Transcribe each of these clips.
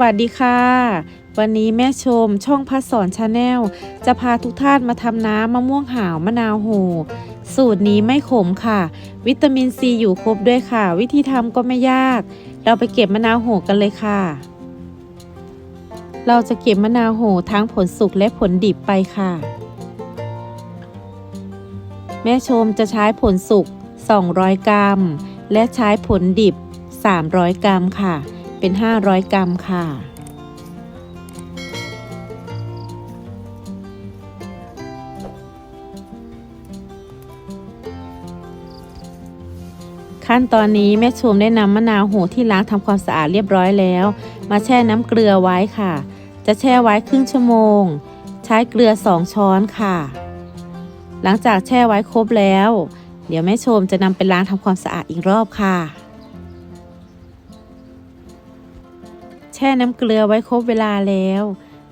วัสดีค่ะ วันนี้แม่ชมช่องพัดสอนชาแนลจะพาทุกท่านมาทำน้ำมะม่วงหาวมะนาวโห สูตรนี้ไม่ขมค่ะ วิตามินซีอยู่ครบด้วยค่ะ วิธีทำก็ไม่ยาก เราไปเก็บมะนาวโหกันเลยค่ะ เราจะเก็บมะนาวโหทั้งผลสุกและผลดิบไปค่ะ แม่ชมจะใช้ผลสุก 200 กรัม และใช้ผลดิบ 300 กรัมค่ะ เป็น 500 กรัมค่ะ ขั้นตอนนี้แม่ชมได้นำมะนาวโหที่ล้างทำความสะอาดเรียบร้อยแล้ว มาแช่น้ำเกลือไว้ค่ะ จะแช่ไว้ครึ่งชั่วโมง ใช้เกลือ 2 ช้อนค่ะ หลังจากแช่ไว้ครบแล้ว เดี๋ยวแม่ชมจะนำไปล้างทำความสะอาดอีกรอบค่ะ ช่น้ำเกลือไว้ครบเวลาแล้ว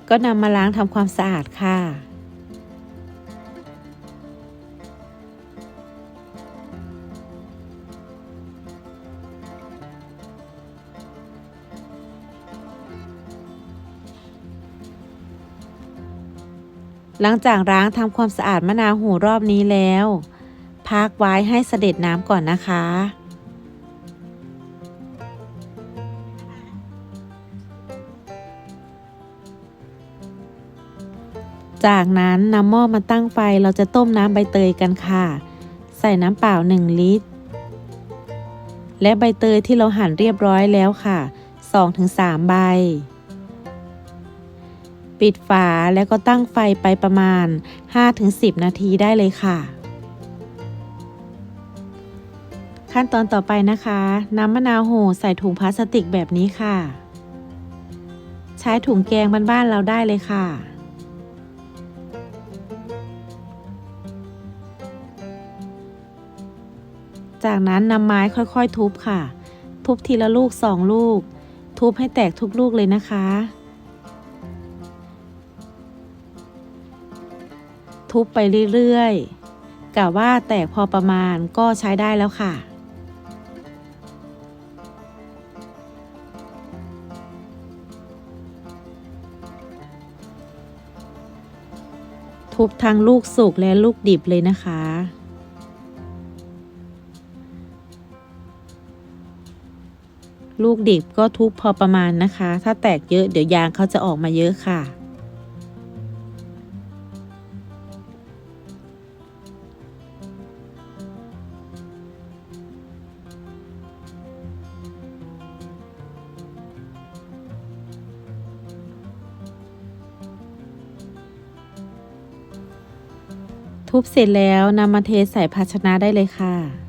ก็นำมาล้างทำความสะอาดค่ะ หลังจากล้างทำความสะอาดมะนาวหูรอบนี้แล้ว พักไว้ให้เสด็จน้ำก่อนนะคะ จากนั้นนำหม้อมาตั้งไฟเราจะต้มน้ำใบเตยกันค่ะ ใส่น้ำเปล่า 1 ลิตร และใบเตยที่เราหั่นเรียบร้อยแล้วค่ะ 2-3 ใบ ปิดฝาแล้วก็ตั้งไฟไปประมาณ 5-10 นาทีได้เลยค่ะ ขั้นตอนต่อไปนะคะนำมะนาวโหใส่ถุงพลาสติกแบบนี้ค่ะ ใช้ถุงแกงบ้านๆเราได้เลยค่ะ จากนั้นนำไม้ค่อยๆ ทุบค่ะ ทุบทีละลูกสองลูก ทุบให้แตกทุกลูกเลยนะคะ ทุบไปเรื่อยๆกะว่าแตกพอประมาณก็ใช้ได้แล้วค่ะทุบทั้งลูกสุกและลูกดิบเลยนะคะ ลูกดิบก็ทุบพอประมาณนะคะ ถ้าแตกเยอะเดี๋ยวยางเขาจะออกมาเยอะค่ะ ทุบเสร็จแล้วนำมาเทใส่ภาชนะได้เลยค่ะ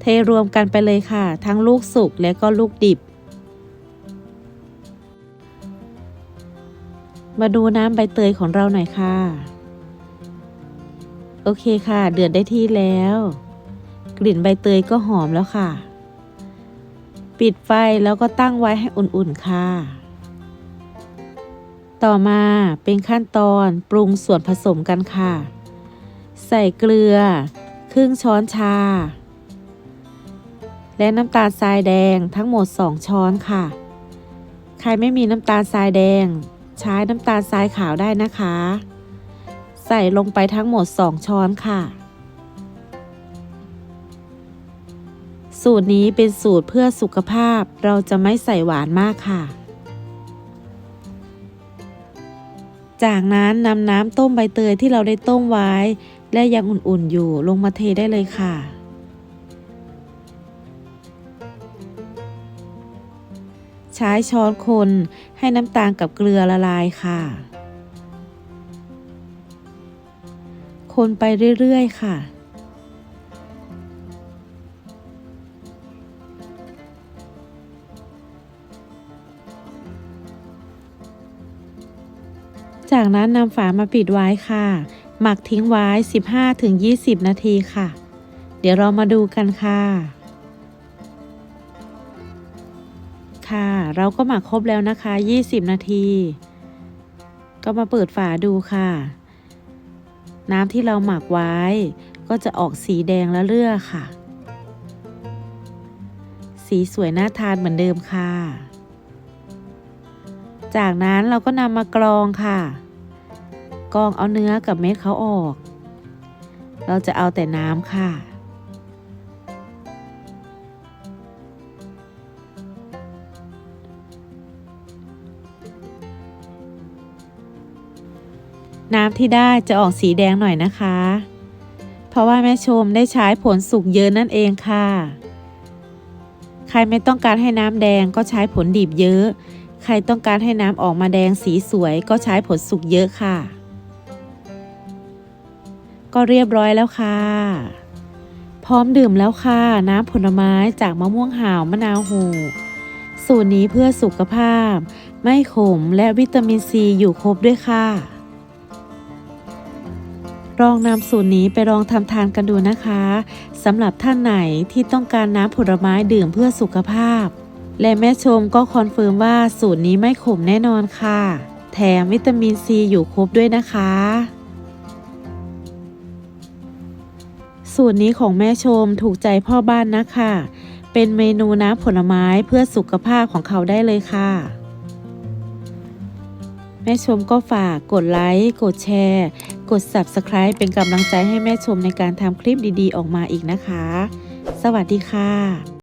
เทรวมกันไปเลยค่ะ ทั้งลูกสุกและก็ลูกดิบ มาดูน้ำใบเตยของเราหน่อยค่ะ โอเคค่ะ เดือดได้ที่แล้ว กลิ่นใบเตยก็หอมแล้วค่ะ ปิดไฟแล้วก็ตั้งไว้ให้อุ่นๆค่ะ ต่อมาเป็นขั้นตอนปรุงส่วนผสมกันค่ะ ใส่เกลือ ครึ่งช้อนชา และน้ำตาลทรายแดงทั้งหมด 2 ช้อนค่ะ ใครไม่มีน้ำตาลทรายแดง ใช้น้ำตาลทรายขาวได้นะคะ ใส่ลงไปทั้งหมด 2 ช้อนค่ะ สูตรนี้เป็นสูตรเพื่อสุขภาพเราจะไม่ใส่หวานมากค่ะจากนั้นนำน้ำต้มใบเตยที่เราได้ต้มไว้ และยังอุ่นๆอยู่ลงมาเทได้เลยค่ะ ใช้ช้อนคนให้น้ำตาลกับเกลือละลายค่ะ คนไปเรื่อยๆค่ะ จากนั้นนำฝามาปิดไว้ค่ะ หมักทิ้งไว้ 15-20 นาทีค่ะ เดี๋ยวเรามาดูกันค่ะ ค่ะ เราก็หมักครบแล้วนะคะ 20 นาที ก็มาเปิดฝาดูค่ะ น้ำที่เราหมักไว้ ก็จะออกสีแดงและเลือค่ะสสีสวยน่าทานเหมือนเดิมค่ะ จากนั้นเราก็นำมากรองค่ะ กรองเอาเนื้อกับเม็ดเขาออก เราจะเอาแต่น้ำค่ะ น้ำที่ได้จะออกสีแดงหน่อยนะคะ เพราะว่าแม่ชมได้ใช้ผลสุกเยอะนั่นเองค่ะ ใครไม่ต้องการให้น้ำแดงก็ใช้ผลดิบเยอะ ใครต้องการให้น้ำออกมาแดงสีสวยก็ใช้ผลสุกเยอะค่ะ ก็เรียบร้อยแล้วค่ะ พร้อมดื่มแล้วค่ะ น้ำผลไม้จากมะม่วงหาวมะนาวโหสูตรนี้เพื่อสุขภาพ ไม่ขมและวิตามินซีอยู่ครบด้วยค่ะ ลองนำสูตรนี้ไปลองทำทานกันดูนะคะสำหรับท่านไหนที่ต้องการน้ำผลไม้ดื่มเพื่อสุขภาพ และแม่ชมก็คอนเฟิร์มว่าสูตรนี้ไม่ขมแน่นอนค่ะ แถมวิตามินซีอยู่ครบด้วยนะคะ สูตรนี้ของแม่ชมถูกใจพ่อบ้านนะคะ เป็นเมนูน้ำผลไม้เพื่อสุขภาพของเขาได้เลยค่ะแม่ชมก็ฝากกดไลค์ กดแชร์ กด Subscribe เป็นกำลังใจให้แม่ชมในการทำคลิปดีๆ ออกมาอีกนะคะ สวัสดีค่ะ